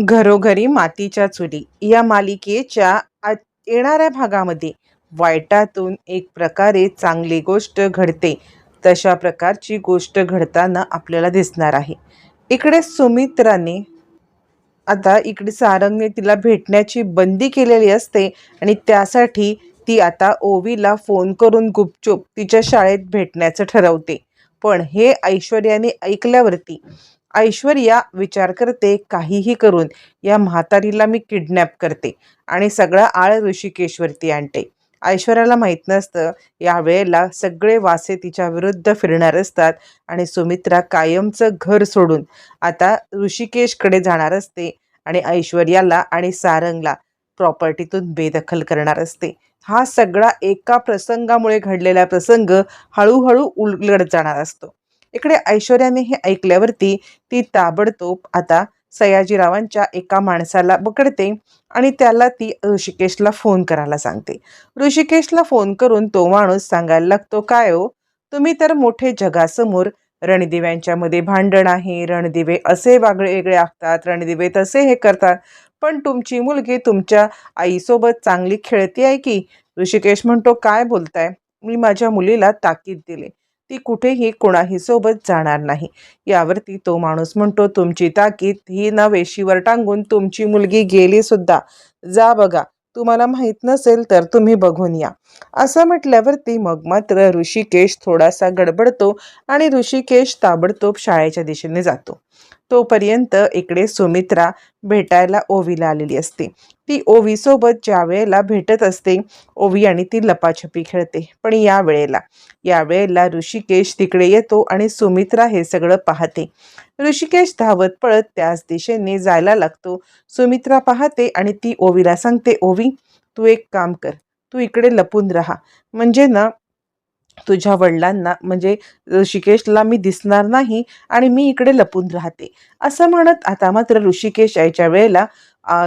घरोघरी मातीच्या चुली या मालिकेच्या आ- येणाऱ्या भागामध्ये वाईटातून एक प्रकारे चांगली गोष्ट घडते. तशा प्रकारची गोष्ट घडताना आपल्याला दिसणार आहे. इकडे सुमित्राने आता इकडे सारंगने तिला भेटण्याची बंदी केलेली असते आणि त्यासाठी ती आता ओवीला फोन करून गुपचूप तिच्या शाळेत भेटण्याचं ठरवते. पण हे ऐश्वर्याने ऐकल्यावरती ऐश्वर्या विचार करते काहीही करून या म्हातारीला मी किडनॅप करते आणि सगळा आळ ऋषिकेशवरती आणते. ऐश्वर्याला माहीत नसतं यावेळेला सगळे वासे तिच्या विरुद्ध फिरणार असतात आणि सुमित्रा कायमचं घर सोडून आता ऋषिकेशकडे जाणार असते आणि ऐश्वर्याला आणि सारंगला प्रॉपर्टीतून बेदखल करणार असते. हा सगळा एका प्रसंगामुळे घडलेला प्रसंग हळूहळू उलगडत जाणार असतो. इकडे ऐश्वर्याने हे ऐकल्यावरती ती ताबडतोब आता सयाजीरावांच्या एका माणसाला पकडते आणि त्याला ती ऋषिकेशला फोन करायला सांगते. ऋषिकेशला फोन करून तो माणूस सांगायला लागतो काय हो? तुम्ही तर मोठे जगासमोर रणदिव्यांच्या मध्ये भांडण आहे रणदिवे असे वागळे वेगळे आखतात रणदिवे तसे हे करतात. पण तुमची मुलगी तुमच्या आईसोबत चांगली खेळती आहे की? ऋषिकेश म्हणतो काय बोलताय? मी माझ्या मुलीला ताकीद दिली. ती कुठेही कोणाही सोबत जाणार नाही. यावरती तो माणूस म्हणतो तुमची ताकीद ही ना वेशीवर टांगून तुमची मुलगी गेली सुद्धा. जा बघा तुम्हाला माहीत नसेल तर तुम्ही बघून या. असं म्हटल्यावरती मग मात्र ऋषिकेश थोडासा गडबडतो आणि ऋषिकेश ताबडतोब शाळेच्या दिशेने जातो. तोपर्यंत इकडे सुमित्रा भेटायला ओवीला आलेली असते. ती ओवीसोबत ज्या वेळेला भेटत असते ओवी आणि ती लपाछपी खेळते. पण या वेळेला या वेळेला ऋषिकेश तिकडे येतो आणि सुमित्रा हे सगळं पाहते. ऋषिकेश धावत पळत त्याच दिशेने जायला लागतो. सुमित्रा पाहते आणि ती ओवीला सांगते ओवी तू एक काम कर. तू इकडे लपून राहा. म्हणजे ना तुझ्या वडिलांना म्हणजे ऋषिकेशला मी दिसणार नाही आणि मी इकडे लपून राहते. असं म्हणत आता मात्र ऋषिकेश यायच्या वेळेला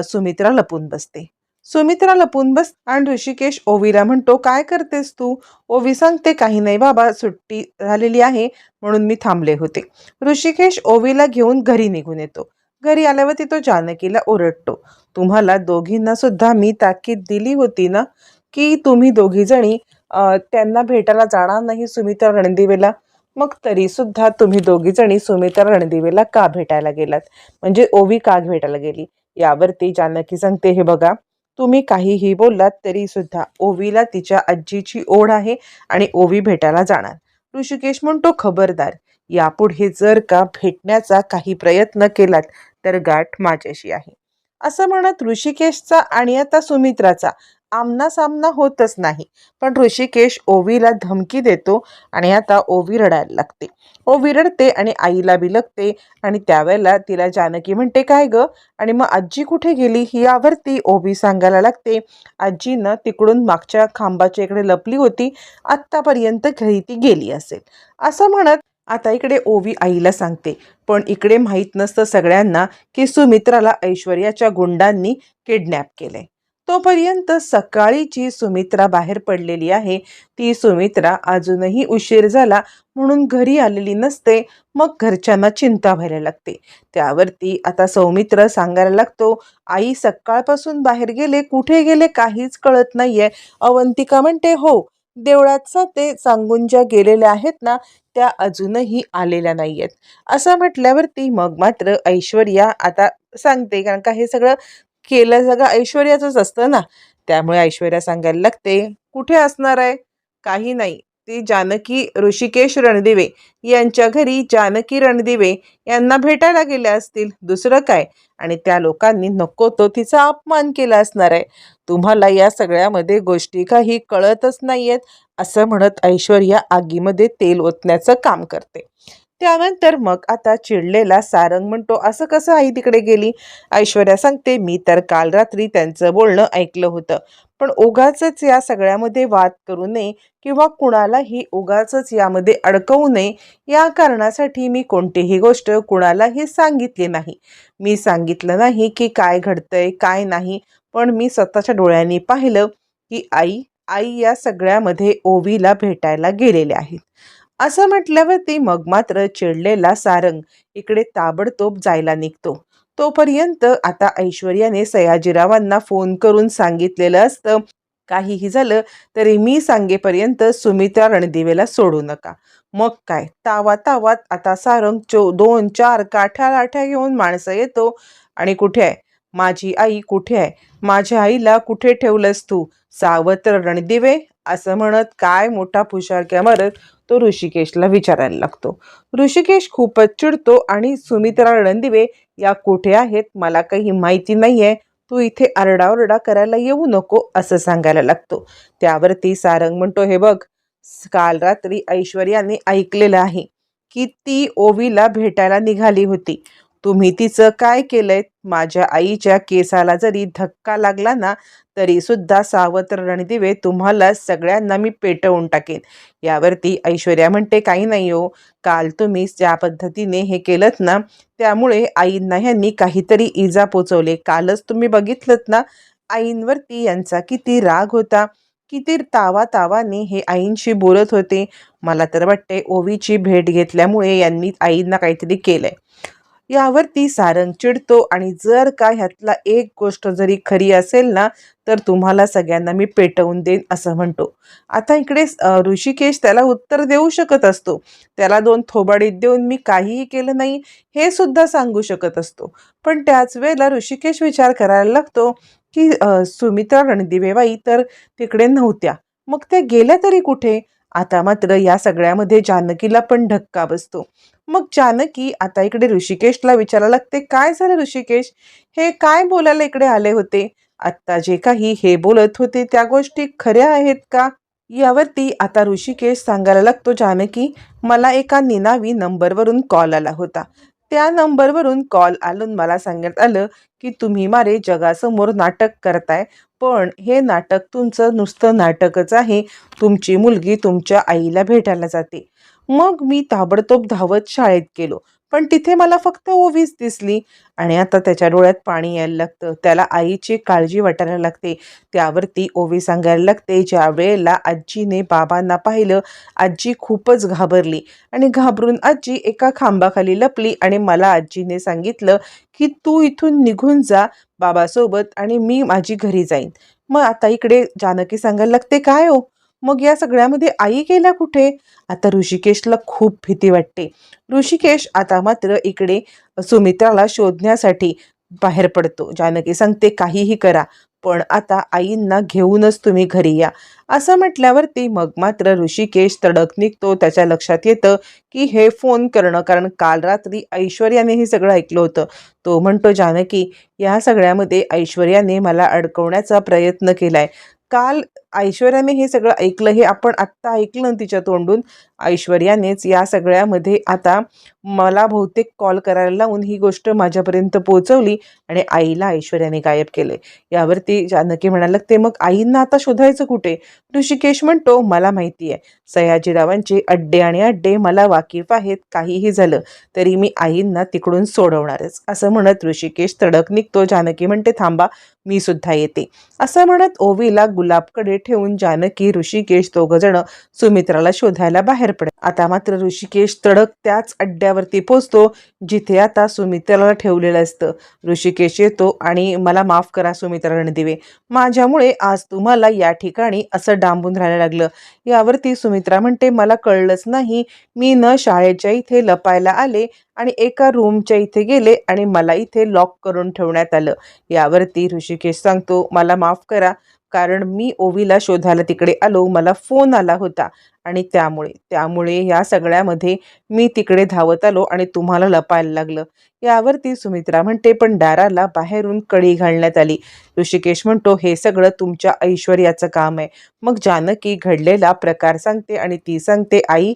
सुमित्रा लपून बसते. सुमित्रा लपून बस आणि ऋषिकेश ओवीला म्हणतो काय करतेस तू? ओवी सांगते काही नाही बाबा सुट्टी झालेली आहे म्हणून मी थांबले होते. ऋषिकेश ओवीला घेऊन घरी निघून येतो. घरी आल्यावरती तो जानकीला ओरडतो. तुम्हाला दोघींना सुद्धा मी ताकीद दिली होती ना की तुम्ही दोघी जणी त्यांना भेटायला जाणार नाही सुमित्रा रणदिवेला. मग तरी सुद्धा तुम्ही दोघी जणी सुमित्रा रणदिवेला का भेटायला गेलात? म्हणजे ओवी का भेटायला गेली? यावरती जानकी सांगते हे बघा तुम्ही काहीही बोललात तरी सुद्धा ओवीला तिच्या आजीची ओढ आहे आणि ओवी भेटायला जाणार. ऋषिकेश म्हणतो खबरदार यापुढे जर का भेटण्याचा काही प्रयत्न केलात तर गाठ माझ्याशी आहे. असं म्हणत ऋषिकेशचा आणि आता सुमित्राचा आमना सामना होतच नाही. पण ऋषिकेश ओवीला धमकी देतो आणि आता ओवी रडायला लागते. ओवी रडते आणि आईला बिलगते आणि त्यावेळेला तिला जानकी म्हणते काय ग? आणि मग आजी कुठे गेली? ही यावरती ओवी सांगायला लागते. आजीनं तिकडून मागच्या खांबाच्या इकडे लपली होती. आत्तापर्यंत घरी ती गेली असेल. असं म्हणत आता इकडे ओवी आईला सांगते. पण इकडे माहीत नसतं सगळ्यांना की सुमित्राला ऐश्वर्याच्या गुंडांनी किडनॅप केलंय. तोपर्यंत सकाळी जी सुमित्रा बाहेर पडलेली आहे. ती सुमित्रा अजूनही उशीर झाला म्हणून घरी आलेली नसते. मग घरच्यांना चिंता व्हायला लागते. त्यावरती आता सौमित्र सांगायला लागतो आई सकाळपासून बाहेर गेले कुठे गेले काहीच कळत नाहीये. अवंतिका म्हणते हो देवळाचा ते सांगून ज्या गेलेल्या आहेत ना त्या अजूनही आलेल्या नाही आहेत असं म्हटल्यावरती मग मात्र ऐश्वर्या आता सांगते कारण का हे सगळं केलं सगळं ऐश्वर्याचंच असतं ना. त्यामुळे ऐश्वर्या सांगायला लागते कुठे असणार आहे? काही नाही. ती जानकी ऋषिकेश रणदिवे यांच्या घरी जानकी रणदिवे यांना भेटायला गेल्या असतील. दुसरं काय? आणि त्या लोकांनी नको तो तिचा अपमान केला असणार आहे. तुम्हाला या सगळ्यामध्ये गोष्टी काही कळतच नाहीयेत असं म्हणत ऐश्वर्या आगीमध्ये तेल ओतण्याचं काम करते. त्यानंतर मग आता चिडलेला सारंग म्हणतो असं कसं आई तिकडे गेली? ऐश्वर्या सांगते मी तर काल रात्री त्यांचं बोलणं ऐकलं होतं पण उगाच या सगळ्यामध्ये वाद करू नये किंवा कुणालाही उगाच यामध्ये अडकवू नये या कारणासाठी मी कोणतीही गोष्ट कुणालाही सांगितली नाही. मी सांगितलं नाही की काय घडतंय काय नाही पण मी स्वतःच्या डोळ्यांनी पाहिलं की आई आई या सगळ्यामध्ये ओवीला भेटायला गेलेल्या आहेत. असं म्हटल्यावरती मग मात्र चिडलेला सारंग इकडे ताबडतोब जायला निघतो. तोपर्यंत आता ऐश्वर्याने सयाजीरावांना फोन करून सांगितलेलं असतं काहीही झालं तरी मी सांगेपर्यंत सुमित्रा रणदिवेला सोडू नका. मग काय? तावा तावात आता सारंग चो दोन चार काठ्या लाठ्या घेऊन माणसं येतो. आणि कुठे आहे? माझी आई कुठे आहे? माझ्या आईला कुठे ठेवलंस तू? सावत्र रणदिवे? असं म्हणत काय मोठा फुशारक्या मारत तो ऋषिकेशला विचारायला लागतो. ऋषिकेश खूपच चिडतो आणि सुमित्रा रणदिवे या कुठे आहेत? मला काही माहिती नाही आहे तू इथे आरडाओरडा करायला येऊ नको असं सांगायला लागतो. त्यावरती सारंग म्हणतो हे बघ काल रात्री ऐश्वर्याने ऐकलेलं आहे की ती ओवीला भेटायला निघाली होती. तुम्ही तिचं काय केलंय? माझ्या आईच्या केसाला जरी धक्का लागला ना तरी सुद्धा सावत्र रणदिवे तुम्हाला सगळ्यांना मी पेटवून टाकेन. यावरती ऐश्वर्या म्हणते काही नाही हो. काल तुम्ही ज्या पद्धतीने हे केलं ना त्यामुळे आईंना ह्यांनी काहीतरी इजा पोचवले. कालच तुम्ही बघितलं ना आईंवरती यांचा किती राग होता. किती तावा तावाने हे आईंशी बोलत होते. मला तर वाटते ओवीची भेट घेतल्यामुळे यांनी आईंना काहीतरी केलंय. यावरती सारंग चिडतो आणि जर का ह्यातला एक गोष्ट जरी खरी असेल ना तर तुम्हाला सगळ्यांना मी पेटवून देईन असं म्हणतो. आता इकडे ऋषिकेश त्याला उत्तर देऊ शकत असतो. त्याला दोन थोबाडीत देऊन मी काहीही केलं नाही हे सुद्धा सांगू शकत असतो. पण त्याच वेळेला ऋषिकेश विचार करायला लागतो की सुमित्रा रणदिवेबाई तर तिकडे नव्हत्या. मग त्या गेल्या तरी कुठे? आता मात्र या सगळ्यामध्ये जानकीला पण धक्का बसतो. मग जानकी आता इकडे ऋषिकेशला विचारायला लागते काय झालं ऋषिकेश? हे काय बोलायला इकडे आले होते? आत्ता जे काही हे बोलत होते त्या गोष्टी खऱ्या आहेत का? यावरती आता ऋषिकेश सांगायला लागतो जानकी मला एका निनावी नंबरवरून कॉल आला होता. त्या नंबरवरून कॉल आलून मला सांगण्यात आलं की तुम्ही मारे जगासमोर नाटक करताय पण हे नाटक तुमचं नुसतं नाटकच आहे. तुमची मुलगी तुमच्या आईला भेटायला जाते. मग मी ताबडतोब धावत शाळेत गेलो. पण तिथे मला फक्त ओवीच दिसली आणि आता त्याच्या डोळ्यात पाणी यायला लागतं. त्याला आईची काळजी वाटायला लागते. त्यावरती ओवी सांगायला लागते. ज्या वेळेला आजीने बाबांना पाहिलं आजी खूपच घाबरली आणि घाबरून आजी एका खांबाखाली लपली आणि मला आजीने सांगितलं की तू इथून निघून जा बाबासोबत आणि मी माझी घरी जाईन. मग आता इकडे जानकी सांगायला लागते काय हो? मग या सगळ्यामध्ये आई गेल्या कुठे? आता ऋषिकेशला खूप भीती वाटते. ऋषिकेश आता मात्र इकडे सुमित्राला शोधण्यासाठी बाहेर पडतो. जानकी सांगते काहीही करा पण आता आईंना घेऊनच तुम्ही घरी या. असं म्हटल्यावरती मग मात्र ऋषिकेश तडक निघतो. त्याच्या लक्षात येतं की हे फोन करणं कारण काल रात्री ऐश्वर्याने हे सगळं ऐकलं होतं. तो म्हणतो जानकी या सगळ्यामध्ये ऐश्वर्याने मला अडकवण्याचा प्रयत्न केलाय. काल ऐश्वर्याने हे सगळं ऐकलं हे आपण आत्ता ऐकलं तिच्या तोंडून ऐश्वर्यानेच या सगळ्यामध्ये आता मला बहुतेक कॉल करायला लावून ही गोष्ट माझ्यापर्यंत पोहोचवली आणि आईला ऐश्वर्याने गायब केले यावरती जानकी म्हणायला ते मग आईंना आता शोधायचं कुठे? ऋषिकेश म्हणतो मला माहिती आहे. सयाजीरावांचे अड्डे आणि अड्डे मला वाकिफ आहेत काहीही झालं तरी मी आईंना तिकडून सोडवणारच. असं म्हणत ऋषिकेश तडक निघतो. जानकी म्हणते थांबा मी सुद्धा येते. असं म्हणत ओवीला गुलाबकडे ठेवून जानकी ऋषिकेश जण सुमित्राला शोधायला बाहेर पडत आता मात्र ऋषिकेश तडक त्याच अड्ड्यावरती पोचतो जिथे आता सुमित्राला ठेवलेलं असतं. ऋषिकेश येतो आणि मला माफ करा सुमित्रा रणदिवे माझ्यामुळे आज तुम्हाला या ठिकाणी असं डांबून राहायला लागलं. यावरती सुमित्रा म्हणते मला कळलंच नाही मी न शाळेच्या इथे लपायला आले आणि एका रूमच्या इथे गेले आणि मला इथे लॉक करून ठेवण्यात आलं. यावरती ऋषिकेश सांगतो मला माफ करा कारण मी ओवीला शोधायला तिकडे आलो मला फोन आला होता. आणि त्यामुळे त्यामुळे या सगळ्यामध्ये मी तिकडे धावत आलो आणि तुम्हाला लपायला लागलं. यावरती सुमित्रा म्हणते पण दाराला बाहेरून कडी घालण्यात आली. ऋषिकेश म्हणतो हे सगळं तुमच्या ऐश्वर्याचं काम आहे. मग जानकी घडलेला प्रकार सांगते आणि ती सांगते आई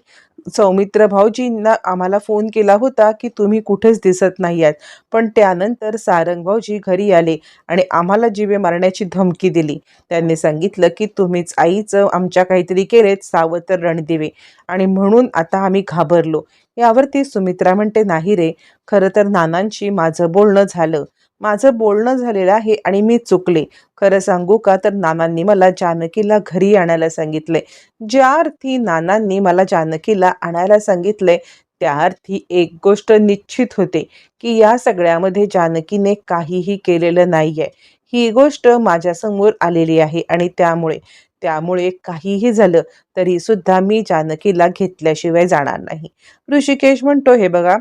सौमित्र भाऊजींना आम्हाला फोन केला होता की तुम्ही कुठेच दिसत नाही आहात पण त्यानंतर सारंग भाऊजी घरी आले आणि आम्हाला जीवे मारण्याची धमकी दिली. त्यांनी सांगितलं की तुम्हीच आईचं आमच्या काहीतरी केलेत सावतर रणदिवे. आणि म्हणून आता आम्ही घाबरलो. यावरती सुमित्रा म्हणते नाही रे खरं तर नानांशी माझं बोलणं झालं. माझं बोलणं झालेलं आहे आणि मी चुकले. खरं सांगू का तर नानांनी मला जानकीला घरी आणायला सांगितले. ज्या अर्थी नानांनी मला जानकीला आणायला सांगितले त्या अर्थी एक गोष्ट निश्चित होते की या सगळ्यामध्ये जानकीने काहीही केलेलं नाहीये. ही गोष्ट माझ्यासमोर आलेली आहे आणि त्यामुळे त्यामुळे काहीही झालं तरी सुद्धा मी जानकीला घेतल्याशिवाय जाणार नाही. ऋषिकेश म्हणतो हे बघा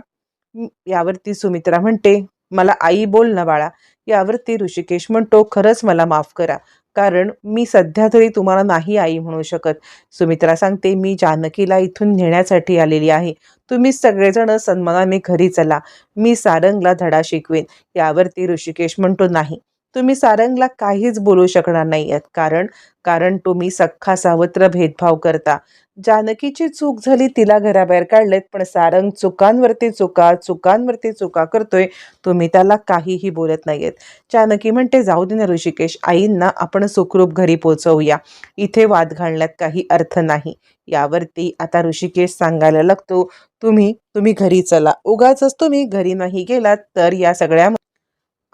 यावरती सुमित्रा म्हणते मला आई बोल ना बाळा यावरती ऋषिकेश म्हणतो खरंच मला माफ करा. कारण मी सध्या तरी तुम्हाला नाही आई म्हणू शकत. सुमित्रा सांगते मी जानकीला इथून नेण्यासाठी आलेली आहे. तुम्ही सगळेजण सन्मानाने घरी चला. मी सारंगला धडा शिकवेन. यावरती ऋषिकेश म्हणतो नाही. तुम्ही सारंगला काहीच बोलू शकणार नाही आहेत कारण कारण तुम्ही सख्खा सावत्र भेदभाव करता. जानकीची चूक झाली तिला घराबाहेर काढलेत पण सारंग चुकांवरती चुका चुकांवरती चुका करतोय तुम्ही त्याला काहीही बोलत नाहीयेत. जानकी म्हणते जाऊ दे ना ऋषिकेश आईंना आपण सुखरूप घरी पोचवूया. इथे वाद घालण्यात काही अर्थ नाही. यावरती आता ऋषिकेश सांगायला लागतो तुम्ही तुम्ही घरी चला. उगाच तुम्ही घरी नाही गेलात तर या सगळ्या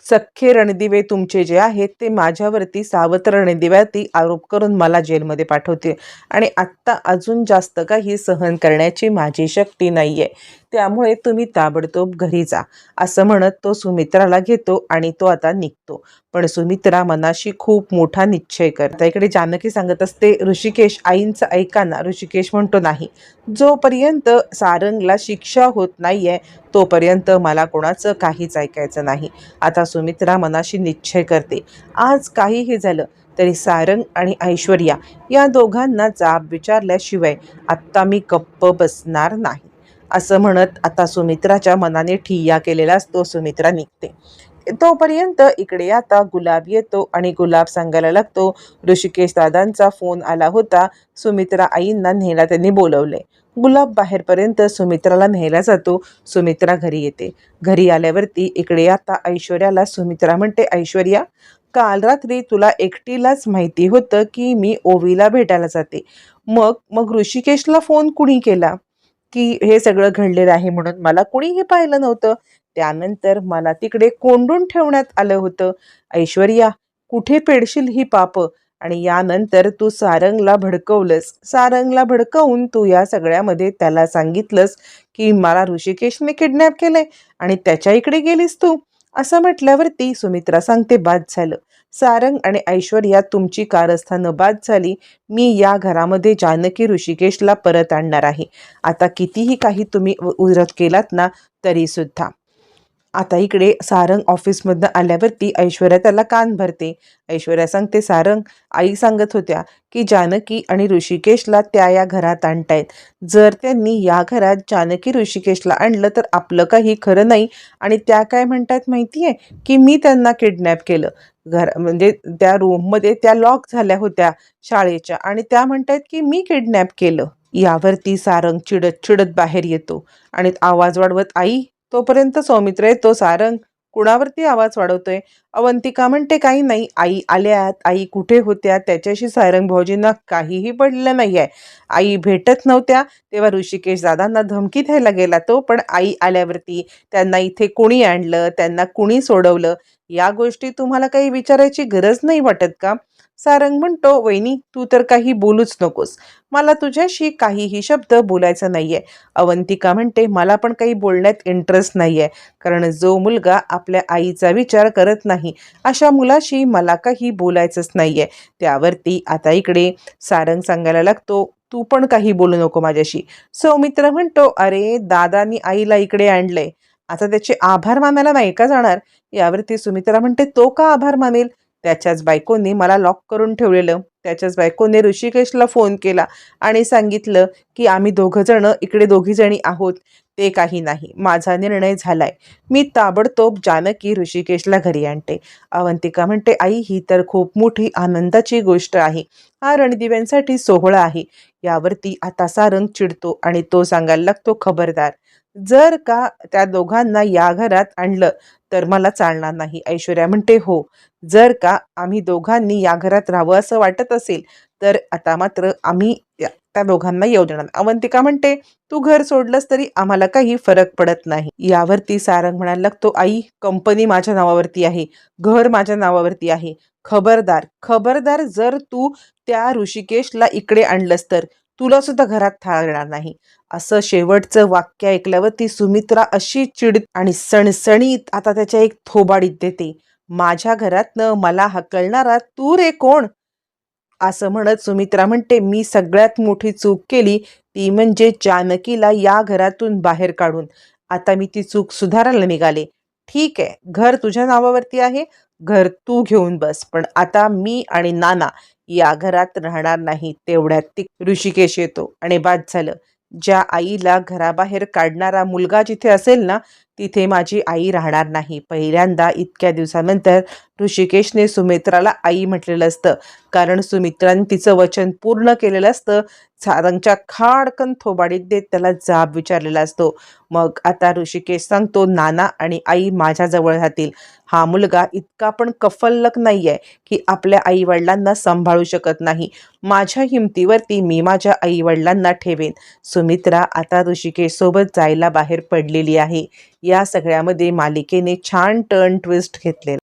सख्खे रणदिवे तुमचे जे आहेत ते माझ्यावरती सावत्र रणदिव्याती आरोप करून मला जेलमध्ये पाठवतील. आणि आत्ता अजून जास्त काही सहन करण्याची माझी शक्ती नाही आहे त्यामुळे तुम्ही ताबडतोब घरी जा असं म्हणत तो सुमित्राला घेतो आणि तो आता निघतो. पण सुमित्रा मनाशी खूप मोठा निश्चय करता. इकडे जानकी सांगत असते ऋषिकेश आईंचं ऐकाना. ऋषिकेश म्हणतो नाही. जोपर्यंत सारंगला शिक्षा होत नाही आहे तोपर्यंत मला कोणाचं काहीच ऐकायचं नाही. आता सुमित्रा मनाशी निश्चय करते. आज काहीही झालं तरी सारंग आणि ऐश्वर्या या दोघांना जाब विचारल्याशिवाय आत्ता मी गप्प बसणार नाही. असं म्हणत आता सुमित्राच्या मनाने ठिय्या केलेला असतो सुमित्रा निघते. तोपर्यंत इकडे आता गुलाब येतो आणि गुलाब सांगायला लागतो ऋषिकेश दादांचा फोन आला होता सुमित्रा आईंना न्यायला त्यांनी बोलवले. गुलाब बाहेरपर्यंत सुमित्राला न्यायला जातो सुमित्रा घरी येते. घरी आल्यावरती इकडे आता ऐश्वर्याला सुमित्रा म्हणते ऐश्वर्या काल रात्री तुला एकटीलाच माहिती होतं की मी ओवीला भेटायला जाते. मग मग ऋषिकेशला फोन कुणी केला? की हे सगळं घडलेलं आहे म्हणून मला कुणीही पाहिलं नव्हतं. त्यानंतर मला तिकडे कोंडून ठेवण्यात आलं होतं. ऐश्वर्या कुठे पेडशील ही पाप? आणि यानंतर तू सारंगला भडकवलंस. सारंगला भडकवून तू या सगळ्यामध्ये त्याला सांगितलंस की मला ऋषिकेशने किडनॅप केलंय आणि त्याच्या इकडे गेलीस तू. असं म्हटल्यावरती सुमित्रा सांगते बाद झालं. सारंग आणि ऐश्वर्या तुमची कारस्थानं बाद झाली. मी या घरामध्ये जानकी ऋषिकेशला परत आणणार आहे. आता कितीही काही तुम्ही उ- विरोध केलात ना तरीसुद्धा. आता इकडे सारंग ऑफिसमधनं आल्यावरती ऐश्वर्या त्याला कान भरते. ऐश्वर्या सांगते सारंग आई सांगत होत्या की जानकी आणि ऋषिकेशला त्या या घरात आणतायत. जर त्यांनी या घरात जानकी ऋषिकेशला आणलं तर आपलं काही खरं नाही. आणि त्या काय म्हणतात माहिती आहे की मी त्यांना किडनॅप केलं. घर म्हणजे त्या रूममध्ये त्या लॉक झाल्या होत्या शाळेच्या आणि त्या म्हणतात की मी किडनॅप केलं. यावरती सारंग चिडत चिडत बाहेर येतो आणि आवाज वाढवत आई तोपर्यंत सौमित्र येतो सारंग. कुणावरती आवाज वाढवतोय? अवंतिका म्हणते काही नाही. आई आल्यात. आई कुठे होत्या? त्याच्याशी सारंग भाऊजींना काहीही पडलं नाही आहे आई भेटत नव्हत्या. तेव्हा ऋषिकेश दादांना धमकी द्यायला गेला तो पण आई आल्यावरती त्यांना इथे कुणी आणलं? त्यांना कुणी सोडवलं? या गोष्टी तुम्हाला काही विचारायची गरज नाही वाटत का? सारंग म्हणतो वहिनी तू तर काही बोलूच नकोस. मला तुझ्याशी काहीही शब्द बोलायचा नाहीये. अवंतिका म्हणते मला पण काही बोलण्यात इंटरेस्ट नाहीये. कारण जो मुलगा आपल्या आईचा विचार करत नाही अशा मुलाशी मला काही बोलायचंच नाहीये. त्यावरती आता इकडे सारंग सांगायला लागतो तू पण काही बोलू नको माझ्याशी. सौमित्र म्हणतो अरे दादानी आईला इकडे आणलंय. आता त्याचे आभार मानायला नाही का जाणार? यावरती सुमित्रा म्हणते तो का आभार मानेल? त्याच्याच बायकोने मला लॉक करून ठेवलेलं. त्याच्याच बायकोने ऋषिकेशला फोन केला आणि सांगितलं की आम्ही दोघंजणं इकडे दोघीजणी आहोत. ते काही नाही. माझा निर्णय झालाय. मी ताबडतोब जानकी ऋषिकेशला घरी आणते. अवंतिका म्हणते आई ही तर खूप मोठी आनंदाची गोष्ट आहे. हा रणदिव्यांसाठी सोहळा आहे. यावरती आता सारंग चिडतो आणि तो सांगायला लागतो खबरदार जर का त्या दोघांना या घरात आणलं तर मला चालणार नाही. ऐश्वर्या म्हणते हो जर का आम्ही दोघांनी या घरात राहावं असं वाटत असेल तर आता मात्र आम्ही त्या दोघांना येऊ देणार. अवंतिका म्हणते तू घर सोडलंस तरी आम्हाला काही फरक पडत नाही. यावरती सारंग म्हणायला लागतो आई कंपनी माझ्या नावावरती आहे. घर माझ्या नावावरती आहे. खबरदार खबरदार जर तू त्या ऋषिकेशला इकडे आणलंस तर तुला सुद्धा घरात थाळणार नाही. असं शेवटचं वाक्य ऐकल्यावरती सुमित्रा अशी चिड आणि सणसणीत आता त्याच्या एक थोबाडीत देते माझ्या घरातनं मला हकलणारा तू रे कोण? असं म्हणत सुमित्रा म्हणते मी सगळ्यात मोठी चूक केली ती म्हणजे जानकीला या घरातून बाहेर काढून. आता मी ती चूक सुधारायला निघाले. ठीक आहे घर तुझ्या नावावरती आहे घर तू घेऊन बस पण आता मी आणि नाना या घरात राहणार नाही तेवढ्यात ती ऋषिकेश येतो. आणि बाद झालं. ज्या आईला घराबाहेर काढणारा मुलगा जिथे असेल ना तिथे माझी आई राहणार नाही. पहिल्यांदा इतक्या दिवसानंतर ऋषिकेशने सुमित्राला आई म्हटलेलं असतं. कारण सुमित्राने तिचं वचन पूर्ण केलेलं असतं. सारंगच्या खाडकन थोबाडीत देत त्याला जाब विचारलेला असतो. मग आता ऋषिकेश सांगतो नाना आणि आई माझ्याजवळ राहतील. हा मुलगा इतका पण कफल्लक नाही आहे की आपल्या आईवडिलांना सांभाळू शकत नाही. माझ्या हिमतीवरती मी माझ्या आईवडिलांना ठेवेन. सुमित्रा आता ऋषिकेशसोबत जायला बाहेर पडलेली आहे. या सगळ्यामध्ये मालिकेने छान टर्न ट्विस्ट घेतलेला